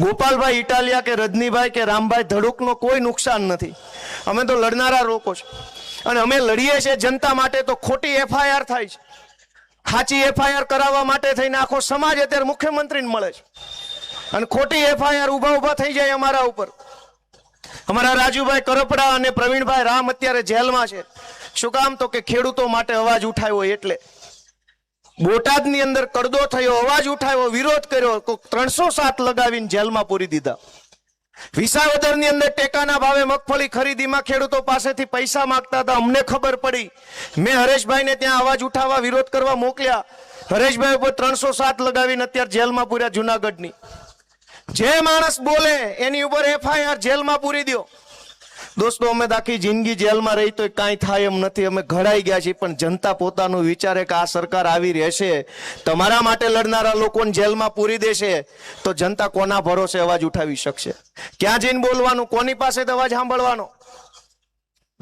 ગોપાલભાઈ ઇટાલિયા કે રજનીભાઈ કે રામભાઈ ધડુકનો કોઈ નુકસાન નથી. અમે તો લડનારા લોકો છે. અને અમે લડીએ છીએ જનતા માટે તો ખોટી એફઆઈઆર થાય છે. સાચી એફઆઈઆર કરાવવા માટે થઈને આખો સમાજ અત્યારે મુખ્યમંત્રીને મળે છે. અને ખોટી એફઆઈઆર ઊભા ઊભા થઈ જાય અમારા ઉપર. અમારા રાજુભાઈ કરપડા અને પ્રવીણભાઈ રામ અત્યારે જેલમાં છે. શું કામ તો કે ખેડૂતો માટે અવાજ ઉઠાવ્યો એટલે. બોટાદની અંદર કડદો થયો, અવાજ ઉઠાવ્યો, વિરોધ કર્યો ત્રણસો સાત લગાવીને જેલમાં પૂરી દીધા. વિસાવદરની અંદર ટેકાના ભાવે મગફળી ખરીદીમાં ખેડૂતો પાસેથી પૈસા માંગતા હતા. અમને ખબર પડી. મેં હરેશભાઈને ત્યાં અવાજ ઉઠાવવા વિરોધ કરવા મોકલ્યા. હરેશભાઈ ઉપર ત્રણસો સાત લગાવીને અત્યારે જેલમાં પૂર્યા જુનાગઢની. જે માણસ બોલે, એની ઉપર એફઆઈઆર જેલમાં પૂરી દો દોસ્તો, અમે આખી જિંદગી જેલમાં રહી તો કાંઈ થાય એમ નથી. અમે ઘડાઈ ગયા છીએ, પણ જનતા પોતાનું વિચારે કે આ સરકાર આવી રહેશે. તમારા માટે લડનારા લોકોને જેલમાં પૂરી દેશે તો જનતા કોના ભરોસે અવાજ ઉઠાવી શકશે? ક્યાં જઈને બોલવાનું? કોની પાસે અવાજ સાંભળવાનો?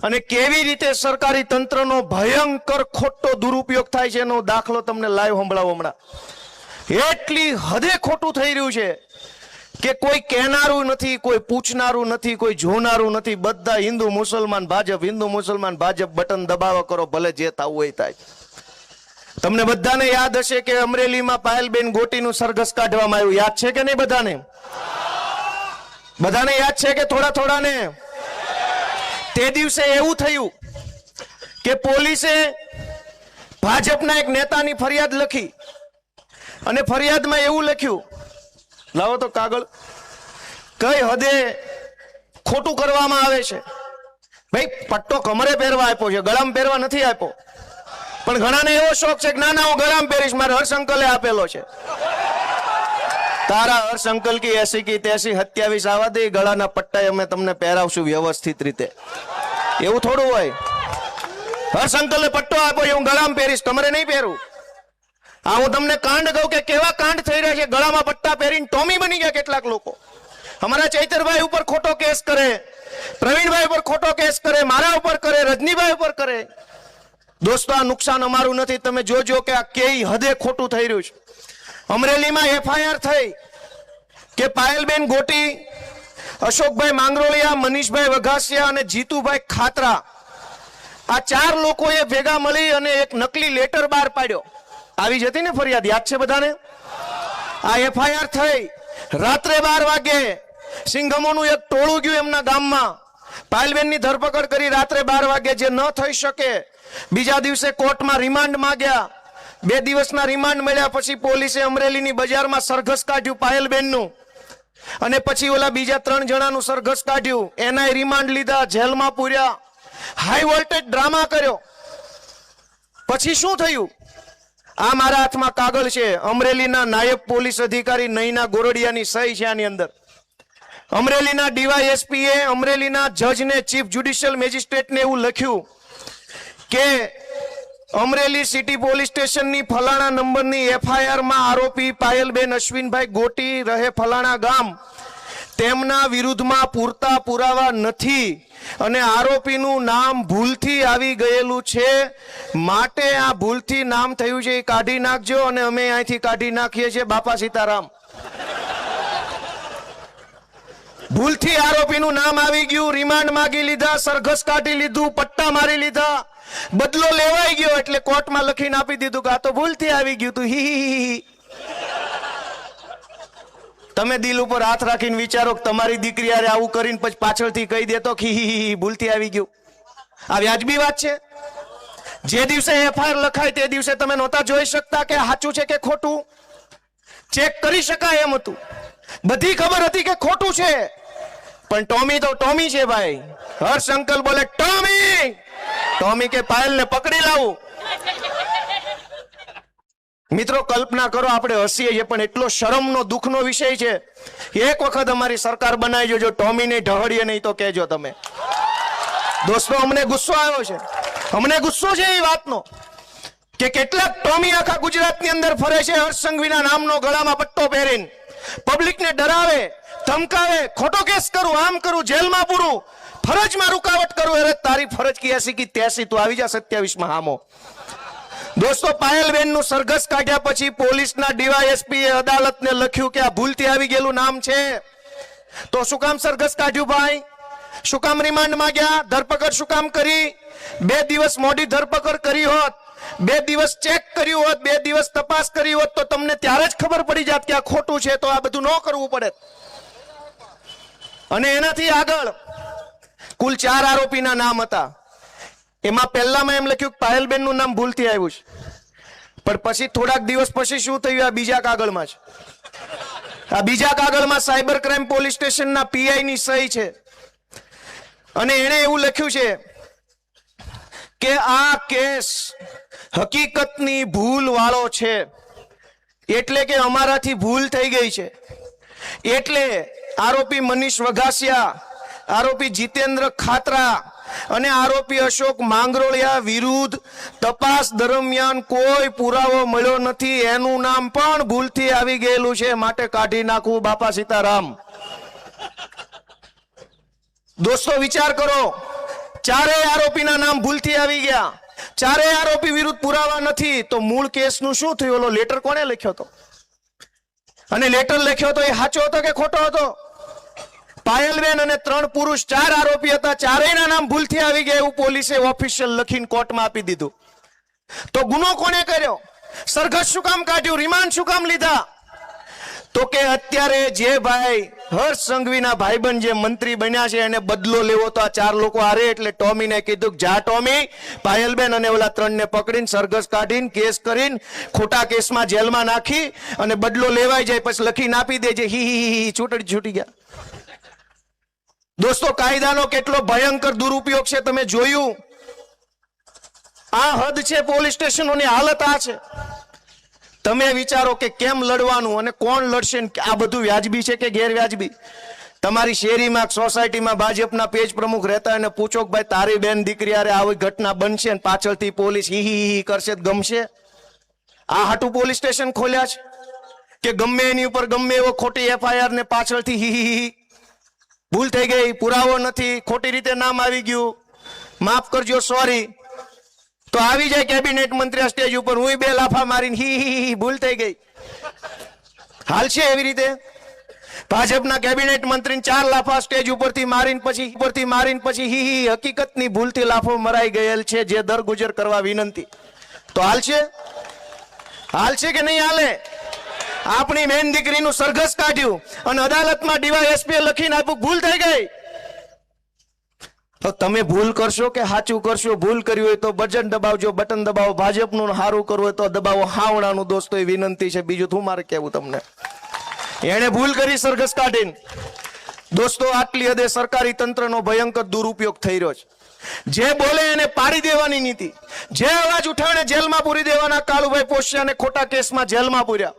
અને કેવી રીતે સરકારી તંત્રનો ભયંકર ખોટો દુરુપયોગ થાય છે એનો દાખલો તમને લાઈવ સંભળાવો હમણાં. એટલી હદે ખોટું થઈ રહ્યું છે. કે કોઈ કહેનારું નથી, કોઈ પૂછનારું નથી, કોઈ જોનારું નથી. બધા હિન્દુ મુસલમાન ભાજપ, હિન્દુ મુસલમાન ભાજપ બટન દબાવો, કરો, ભલે જે થવું હોય થાય. તમને બધાને યાદ હશે કે અમરેલીમાં પાયલબેન ગોટીનું સરઘસ કાઢવામાં આવ્યું. યાદ છે કે નહીં બધાને? બધાને યાદ છે કે થોડા થોડાને? તે દિવસે એવું થયું કે પોલીસે ભાજપના એક નેતાની ફરિયાદ લખી અને ફરિયાદમાં એવું લખ્યું લાવો તો કાગળ. કઈ હદે ખોટું કરવામાં આવે છે? ભાઈ, પટ્ટો કમરે પહેરવા આપ્યો છે, ગળામાં પહેરવા નથી આપ્યો. પણ ઘણાને એવો શોખ છે કે, ના ના, હું ગળામાં પહેરીશ, મારે હર્ષ અંકલે આપેલો છે. તારા હર્ષ અંકલ કી એસી કી તેસી સત્યાવીસ આવા દે, ગળાના પટ્ટા અમે તમને પહેરાવશું વ્યવસ્થિત રીતે. એવું થોડું હોય. હર્ષ અંકલે પટ્ટો આપ્યો હું ગળામાં પહેરીશ, તમારે નહીં પહેરું આ હું તમને કાંડ કહું કે કેવા કાંડ થઈ રહ્યા છે? ગળામાં પટ્ટા પહેરીને ટોમી બની ગયા કેટલાક લોકો. અમારા ચૈતરભાઈ ઉપર ખોટો કેસ કરે, પ્રવીણભાઈ ઉપર ખોટો કેસ કરે, મારા ઉપર કરે, રજનીભાઈ ઉપર કરે. દોસ્તો, આ નુકસાન અમારું નથી. તમે જોજો કે આ કેઈ હદે ખોટું થઈ રહ્યું છે. અમરેલીમાં એફઆઈઆર થઈ કે પાયલબેન ગોટી, અશોકભાઈ માંગરોળિયા, મનીષભાઈ વઘાસિયા અને જીતુભાઈ ખાતરા. આ ચાર લોકોએ ભેગા મળી અને એક નકલી લેટર બહાર પાડ્યો. આવી જતી ને ફરિયાદ, યાદ છે બધાને? આ એફઆઈઆર થઈ. રાત્રે બાર વાગે સિંઘમોનું એક ટોળું ગયું એમના ગામમાં. પાયલબેનની ધરપકડ કરી રાત્રે બાર વાગે જે ન થઈ શકે, બીજા દિવસે કોર્ટમાં રિમાન્ડ માંગ્યા. બે દિવસના રિમાન્ડ મળ્યા પછી પોલીસે અમરેલીની બજારમાં સરઘસ કાઢ્યું પાયલબેનનું. અને પછી ઓલા બીજા ત્રણ જણાનું સરઘસ કાઢ્યું. એના રિમાન્ડ લીધા, જેલમાં પૂર્યા. હાઈ વોલ્ટેજ ડ્રામા કર્યો. પછી શું થયું? આ મારા હાથમાં કાગળ છે. અમરેલીના નાયબ પોલીસ અધિકારી નૈના ગોરડિયાની સહી છે આની અંદર. અમરેલીના ડીવાયએસપીએ અમરેલીના જજને ચીફ જ્યુડિશિયલ મેજિસ્ટ્રેટને એવું લખ્યું કે અમરેલી સિટી પોલીસ સ્ટેશનની ફલાણા નંબરની એફઆઈઆરમાં આરોપી પાયલબેન અશ્વિનભાઈ ગોટી રહે ફલાણા ગામ. તેમના વિરુદ્ધમાં પૂરતા પુરાવા નથી અને આરોપીનું નામ ભૂલથી આવી ગયેલું છે. માટે આ ભૂલથી નામ થયું છે એ કાઢી નાખજો અને અમે અહીંથી કાઢી નાખીએ છીએ. બાપા સીતારામ. ભૂલથી આરોપીનું નામ આવી ગયું, રિમાન્ડ માંગી લીધા, સરઘસ કાઢી લીધું, પટ્ટા મારી લીધા. બદલો લેવાઈ ગયો એટલે કોર્ટમાં લખીને આપી દીધું કે આ તો ભૂલથી આવી ગયું તું. હી. તમે દિલ ઉપર હાથ રાખીને વિચારો કે તમારી દીકરી આરે આવું કરીને પછી પાછળથી કહી દેતો કે ભૂલથી આવી ગયું. આ વ્યાજબી વાત છે. જે દિવસે એફઆઈઆર લખાય તે દિવસે તમે નહોતા જોઈ શકતા કે સાચું છે કે ખોટું. ચેક કરી શકાય એમ હતું. બધી ખબર હતી કે ખોટું છે. પણ ટોમી તો ટોમી છે ભાઈ. હર્ષ અંકલ બોલે, ટોમી! ટોમી કે પાયલ ને પકડી લાવું. મિત્રો, કલ્પના કરો, આપણે હસીએ છીએ, પણ એટલો શરમનો, દુઃખનો વિષય છે. એક વખત અમારી સરકાર બનાવી જોજો ટોમીને ઢહળીએ નહીં તો કહેજો તમે. દોસ્તો, અમને ગુસ્સો આવ્યો છે. અમને ગુસ્સો છે એ વાતનો કે કેટલાક ટોમી આખા ગુજરાતની અંદર ફરે છે, હર્ષ સંઘવીના નામનો ગળામાં પટ્ટો પહેરીને. પબ્લિકને ડરાવે, ધમકાવે, ખોટો કેસ કરું, આમ કરું, જેલમાં પૂરું. ફરજમાં રૂકાવટ કરું, અરે તારી ફરજ કી એસી કી ત્યાસી તું આવી જા સત્યાવીસમાં હામો. દોસ્તો પાયલબેનનું સરઘસ કાઢ્યા પછી પોલીસના ડીવાયએસપી અદાલતને લખ્યું કે આ ભૂલથી આવી ગયેલું નામ છે. તો શું કામ સરઘસ કાઢ્યું ભાઈ? શું કામ રિમાન્ડ માંગ્યા? ધરપકડ શું કામ કરી? બે દિવસ મોડી ધરપકડ કરી હોત, બે દિવસ ચેક કર્યું હોત, બે દિવસ તપાસ કરી હોત, તો તમને ત્યારે જ ખબર પડી જાત કે આ ખોટું છે, તો આ બધું ન કરવું પડે. અને એનાથી આગળ કુલ ચાર આરોપીના નામ હતા. એમાં પહેલામાં એમ લખ્યું કે પાયલબેનનું નામ ભૂલથી આવ્યું છે. પણ પછી થોડાક દિવસ પછી શું થયું? આ બીજા કાગળમાં છે. આ બીજા કાગળમાં સાયબર ક્રાઇમ પોલીસ સ્ટેશનના પીઆઈ ની સહી છે. અને એણે એવું લખ્યું છે કે આ કેસ હકીકતની ભૂલ વાળો છે. એટલે કે અમારાથી ભૂલ થઈ ગઈ છે. એટલે આરોપી મનીષ વઘાસિયા, આરોપી જીતેન્દ્ર ખાતરા અને આરોપી અશોક માંગરોળિયા વિરુદ્ધ તપાસ દરમિયાન કોઈ પુરાવો મળ્યો નથી. એનું નામ પણ ભૂલથી આવી ગયેલું છે. માટે કાઢી નાખવું બાપા સીતારામ. દોસ્તો, વિચાર કરો. ચારેય આરોપીના નામ ભૂલથી આવી ગયા. ચારેય આરોપી વિરુદ્ધ પુરાવા નથી. તો મૂળ કેસનું શું થયું? લેટર કોને લખ્યો હતો? અને લેટર લખ્યો હતો એ સાચો હતો કે ખોટો હતો? પાયલબેન અને ત્રણ પુરુષ, ચાર આરોપી હતા. ચારેયના નામ ભૂલથી આવી ગયા એવું પોલીસે ઓફિશિયલ લખીને કોર્ટમાં આપી દીધું. તો ગુનો કોને કર્યો? સરઘસ શું કામ કાઢ્યું? રિમાન્ડ શું કામ લીધા? તો કે અત્યારે જે ભાઈ હર્ષ સંઘવીના ભાઈબંધ જે મંત્રી બન્યા છે, એને બદલો લેવો તો આ ચાર લોકો હારે. એટલે ટોમીને કીધું જા ટોમી, પાયલબેન અને ઓલા ત્રણને પકડીને સરઘસ કાઢીને કેસ કરીને ખોટા કેસમાં જેલમાં નાખી અને બદલો લેવાઈ જાય, પછી લખીને આપી દેજે. હી હી હી, છૂટડી છૂટી ગયા. દોસ્તો, કાયદાનો કેટલો ભયંકર દુરુપયોગ છે તમે જોયું? આ હદ છે પોલીસ સ્ટેશનોની હાલત આ છે. તમે વિચારો કે કેમ લડવાનું અને કોણ લડશે આ બધું વ્યાજબી છે કે ગેરવ્યાજબી? તમારી શેરીમાં, સોસાયટીમાં ભાજપના પેજ પ્રમુખ રહેતા અને પૂછો કે ભાઈ તારી બેન દીકરી હારે આવી ઘટના બનશે ને પાછળથી પોલીસ હી હી કરશે ગમશે? આ હાટુ પોલીસ સ્ટેશન ખોલ્યા છે કે ગમે એની ઉપર ગમે એવો ખોટી એફઆઈઆર ને પાછળથી હી હી ભૂલ થઈ ગઈ, પુરાવો નથી, ખોટી રીતે નામ આવી ગયું. માફ કરજો સોરી તો આવી જાય કેબિનેટ મંત્રી સ્ટેજ ઉપર હું બે લાફા મારીને હી ભૂલ થઈ ગઈ. હાલશે એવી રીતે? ભાજપના કેબિનેટ મંત્રી ચાર લાફા સ્ટેજ ઉપરથી મારીને પછી, ઉપરથી મારીને પછી હી હી હકીકતની ભૂલથી લાફો મરાઈ ગયેલ છે જે દર ગુજર કરવા વિનંતી. તો હાલ છે? હાલ છે કે નહીં હાલે? આપણી બેન દીકરીનું સરઘસ કાઢ્યું અને અદાલતમાં ડીવાયએસપી લખીને આપ્યું, ભૂલ થઈ ગઈ. તો તમે ભૂલ કરશો કે સાચું કરશો? ભૂલ કરી હોય તો બટન દબાવજો, બટન દબાવો. ભાજપનું સારું કરવું હોય તો દબાવો. હાવણાનું દોસ્તો એ વિનંતી છે. બીજું શું મારે કહેવું તમને? એણે ભૂલ કરી સરઘસ કાઢીને. દોસ્તો, આટલી હદે સરકારી તંત્રનો ભયંકર દુરુપયોગ થઈ રહ્યો છે. જે બોલે એને પાડી દેવાની નીતિ. જે અવાજ ઉઠાવે જેલમાં પૂરી દેવાના કાળુભાઈ પોષ્યાને ખોટા કેસમાં જેલમાં પૂર્યા.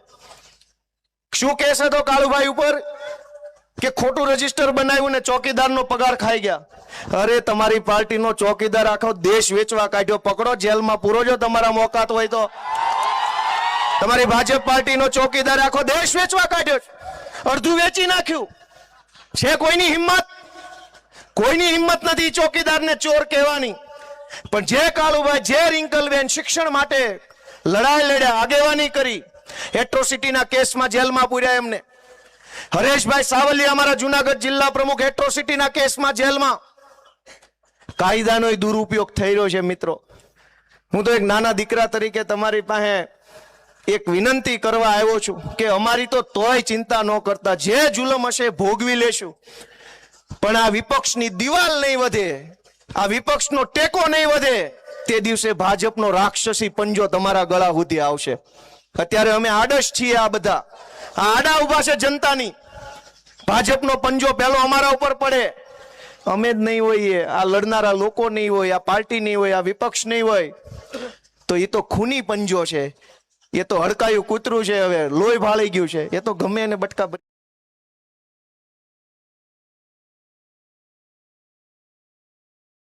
શું કહેશે તો કાળુભાઈ ઉપર? કે ખોટું રજિસ્ટર બનાવ્યું ને ચોકીદારનો પગાર ખાઈ ગયા. અરે, તમારી પાર્ટીનો ચોકીદાર આખો દેશ વેચવા કાઢ્યો. પકડો, જેલમાં પૂરો. જો તમારા મોકાત હોય તો. તમારી ભાજપ પાર્ટીનો ચોકીદાર આખો દેશ વેચવા કાઢ્યો અડધું વેચી નાખ્યું. છે કોઈની હિંમત? કોઈની હિંમત નથી ચોકીદારને ચોર કહેવાની. પણ જે કાળુભાઈ, જે રિંકલબેન શિક્ષણ માટે લડાઈ લડ્યા, આગેવાની કરી એટ્રોસિટીના કેસમાં જેલમાં પૂર્યા એમને. હરેશભાઈ સાવલિયા અમારા જુનાગઢ જિલ્લા પ્રમુખ એટ્રોસિટીના કેસમાં જેલમાં. કાયદાનો દુરુપયોગ થઈ રહ્યો છે મિત્રો. હું તો એક નાના દીકરા તરીકે તમારી પાસે એક વિનંતી કરવા આવ્યો છું કે અમારી તો તોય ચિંતા ન કરતા, જે જુલમ હશે ભોગવી લેશું. પણ આ વિપક્ષની દિવાલ નહીં વધે, આ વિપક્ષનો ટેકો નહીં વધે, તે દિવસે ભાજપનો રાક્ષસી પંજો તમારા ગળા સુધી આવશે. અત્યારે અમે આડશ છીએ આ બધા. આ આડા ઊભા છે જનતાની. ભાજપનો પંજો પહેલો અમારા ઉપર પડે. અમે જ નહીં હોઈએ. આ લડનારા લોકો નહીં હોય, આ પાર્ટી નહીં હોય, આ વિપક્ષ નહીં હોય. તો એ તો ખૂની પંજો છે. એ તો હડકાયું કૂતરું છે હવે. લોહી ભાળી ગયું છે. એ તો ગમે એને બટકા